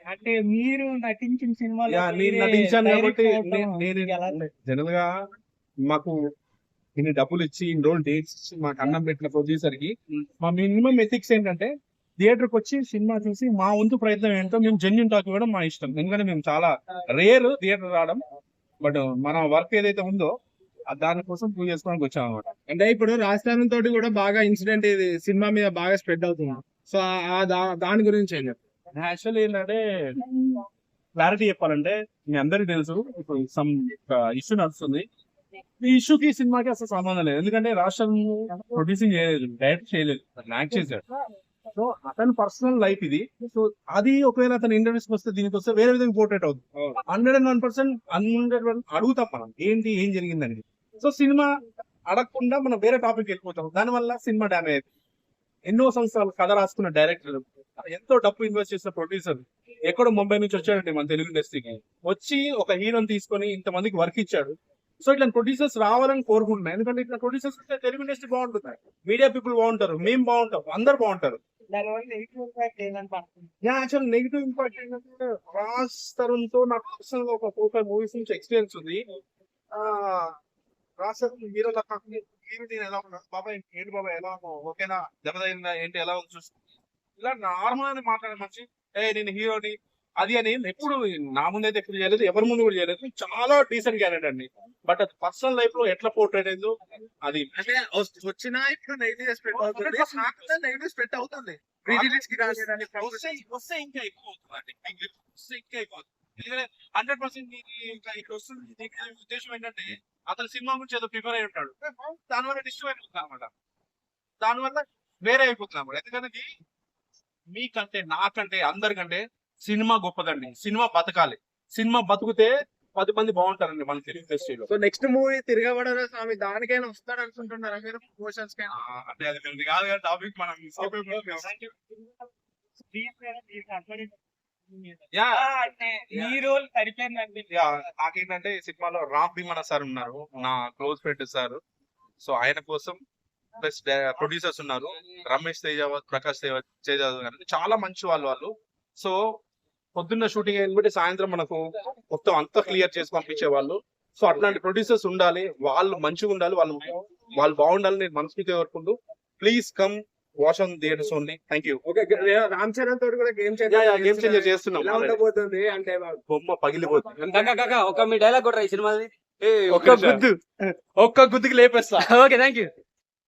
అంటే మీరు నటించిన సినిమాలో నేను మీరే నటించాను కాబట్టి నేను జనరల్గా మాకు ఇన్ని డబ్బులు ఇచ్చి ఇన్ని రోజులు డేట్స్ ఇచ్చి మాకు అన్నం పెట్టిన ప్రొడ్యూసర్కి మా మినిమం ఎథిక్స్ ఏంటంటే థియేటర్కి వచ్చి సినిమా చూసి మా వంతు ప్రయత్నం ఏంటో మేము జెన్యున్ టాక్ ఇవ్వడం మా ఇష్టం. ఎందుకంటే మేము చాలా రేర్ థియేటర్ రావడం. బట్ మన వర్క్ ఏదైతే ఉందో దానికోసం ప్రూవ్ చేసుకోవడానికి వచ్చాం అనమాట అంటే ఇప్పుడు రాజస్థానం తోటి కూడా బాగా ఇన్సిడెంట్ ఇది సినిమా మీద బాగా స్ప్రెడ్ అవుతుంది. సో దాని గురించి ఏం చెప్తారు? యాక్చువల్లీ ఏంటంటే క్లారిటీ చెప్పాలంటే మీ అందరికీ తెలుసు ఇప్పుడు సమ్ ఇష్యూ నడుస్తుంది. ఈ ఇష్యూకి సినిమాకి అసలు సంబంధం లేదు. ఎందుకంటే రాష్ట్రం ప్రొడ్యూసింగ్ చేయలేదు డైరెక్ట్ చేయలేదు యాక్ట్ చేశాడు సో అతని పర్సనల్ లైఫ్ ఇది. సో అది ఒకవేళ అతని ఇంటర్వ్యూస్ వస్తే దీనికి వస్తే వేరే విధంగా పోర్ట్రేట్ అవుతుంది. Hundred and one percent hundred one అడుగుతాం మనం ఏంటి ఏం జరిగిందని సో సినిమా అడగకుండా మనం వేరే టాపిక్ వెళ్ళిపోతాం. దానివల్ల సినిమా డ్యామేజ్ ఎన్నో సంవత్సరాలు కథ రాసుకున్న డైరెక్టర్ ఎంతో డబ్బు ఇన్వెస్ట్ చేసిన ప్రొడ్యూసర్ ఎక్కడో ముంబై నుంచి వచ్చాడండి మన తెలుగు ఇండస్ట్రీకి. వచ్చి ఒక హీరోని తీసుకొని ఇంతమందికి వర్క్ ఇచ్చాడు. సో ఇట్లా ప్రొడ్యూసర్స్ రావాలని కోరుకుంటున్నాను ఎందుకంటే ఇట్లా ప్రొడ్యూసర్స్ ఉంటే తెలుగు ఇండస్ట్రీ బాగుంటుంది. మీడియా పీపుల్ బాగుంటారు. మేము బాగుంటాం. అందరు బాగుంటారు. నెగిటివ్ ఇంపాక్ట్ ఏంటని పడుతుంది. యాక్చువల్ నెగిటివ్ ఇంపాక్ట్ ఏంటంటే రాజ్ తరుణ్తో నాకు పర్సనల్గా ఒక ఫోర్ ఫైవ్ మూవీస్ నుంచి ఎక్స్పీరియన్స్ ఉంది. ఆ రాజ్ తరుణ్ హీరో ఏంటి ఎలా ఉన్నా. బాబాయ్ ఏంటి బాబాయ్ ఎలా ఉన్నావు? ఓకేనా? దెబ్బతైందా ఏంటి ఎలా ఉంది? చూసి ఇలా నార్మల్ అని మాట్లాడే మనిషి ఏ నేను హీరోని అది అని ఎప్పుడు నా ముందు అయితే ఎప్పుడు చేయలేదు ఎవరి ముందు కూడా చేయలేదు. చాలా డీసెంట్ క్యాండిడేట్ అండి. బట్ అది పర్సనల్ లైఫ్లో ఎట్లా పోర్ట్రేట్ అయిందో అది అంటే వచ్చినా ఇప్పుడు నెగిటివ్ స్ప్రెడ్ అవుతుంది వస్తే ఇంకా ఎక్కువ అవుతుంది ఇంకా ఎక్కువ హండ్రెడ్ పర్సెంట్ ఇంకా ఇక్కడ వస్తుంది ఉద్దేశం ఏంటంటే అతను సినిమా గురించి ఏదో ప్రిపేర్ అయి ఉంటాడు. దానివల్ల డిస్టర్బ్ అయిపోతుంది అనమాట దానివల్ల వేరే అయిపోతుంది అనమాట ఎందుకంటే మీకంటే నాకంటే అందరికంటే సినిమా గొప్పదండి. సినిమా బతకాలి. సినిమా బతుకుతే పది మంది బాగుంటారండి మన తెలుగు ఇండస్ట్రీలో. So next movie Tiragabadara Saami? దానికైనా వస్తాడు అనుకుంటున్నారా మీరు? ప్రమోషన్స్ కైనా అంటే అది కాదు కదా టాపిక్. మనం యా. అంటే ఈ రోల్ సరిపోయింది అనిపించింది యా, నాకేంటంటే ఈ సినిమాలో రామ్ భీమన సార్ ఉన్నారు. నా క్లోజ్ ఫ్రెండ్ సార్. సో ఆయన కోసం ప్లస్ ప్రొడ్యూసర్స్ ఉన్నారు. రమేష్ తేజావత్ ప్రకాష్ తేజ తేజావత్ గారు. చాలా మంచి వాళ్ళు వాళ్ళు. సో పొద్దున్న షూటింగ్ అయినబట్టి సాయంత్రం మనకు మొత్తం అంతా క్లియర్ చేసి పంపించే వాళ్ళు. సో అట్లాంటి ప్రొడ్యూసర్స్ ఉండాలి. వాళ్ళు మంచిగా ఉండాలి. వాళ్ళు వాళ్ళు బాగుండాలి నేను మనస్ఫూర్తిగా కోరుకుంటూ. Please come watch on theatres only. Thank you. Okay Ram Charan తోటి కూడా గేమ్ గేమ్ చేంజర్ చేస్తున్నాం. ఉండబోతుంది అంటే బొమ్మ పగిలిపోతుంది. ఒక మీ డైలాగ్ కొట్టరా ఈ సినిమాది. ఒక్క గుద్దు. ఒక్క గుద్దుకి లేపేస్తా. Okay thank you.